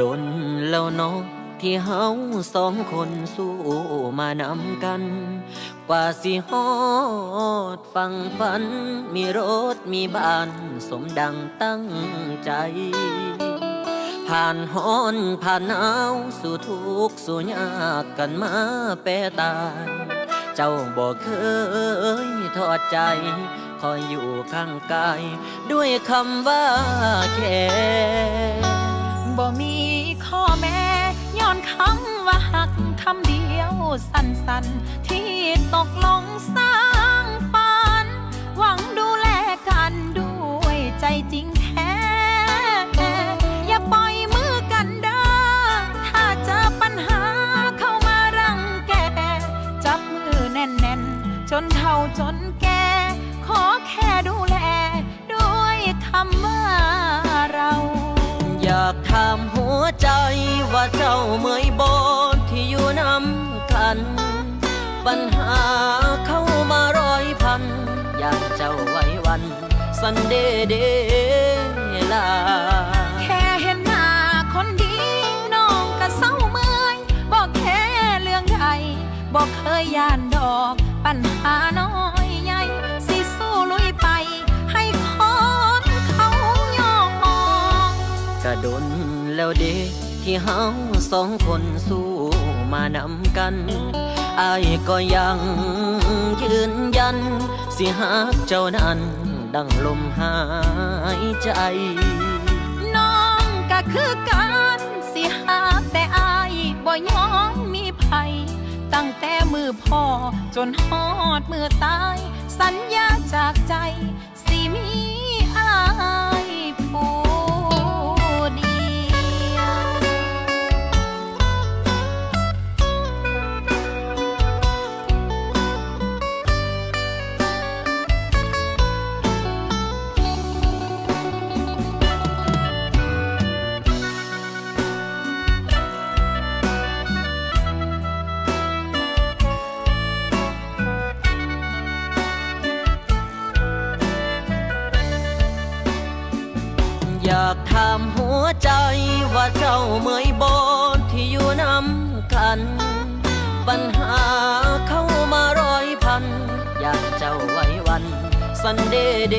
ดนแล้วเนาะที่เฮาสองคนสู้มานำกัน กว่าสิฮอดฟังฝัน มีรถมีบ้านสมดังตั้งใจ ผ่านฮ้อนผ่านหนาวสู่ทุกสู่ยากกันมาแปรตาย เจ้าบอกเคยทอดใจ คอยอยู่ข้างกาย ด้วยคำว่าแค่ บ่มีข้อแม้ย้อนคำว่าหักคำเดียวสั้นๆ ที่ตกลงสร้างฝัน หวังดูแลกันด้วยใจจริงแท้ อย่าปล่อยมือกันเด้อถ้าเจอปัญหาเข้ามารังแก จับมือแน่นๆ จนเท่าจนแก่ ขอแค่ดูแลด้วยคำว่าเรา อยากถามหัวใจว่าเจ้าเมื่อยบนที่อยู่น้ำกัน ปัญหาเข้ามาร้อยพัน อยากเจ้าไว้วัน สันเดเดลา แค่เห็นหน้าคนดีน้องก็เศร้าเมื่อยบอกแค่เรื่องใดบอกเคยย่านดอก ปัญหา ระดนแล้วเด็กที่เฮาสองคนสู้มานำกันอายก็ยังยืนยัน สิหักเจ้านั้นดังลมหายใจ น้องก็คือกันสิหาแต่อายบ่ยอมมีภัยตั้งแต่มือพ่อจนฮอดมือตายากถามหัวใจว่าเจ้าเมื่อยบนที่อยู่น้ำกัน ปัญหาเข้ามาร้อยพัน อยากเจ้าไว้วัน สันเดเด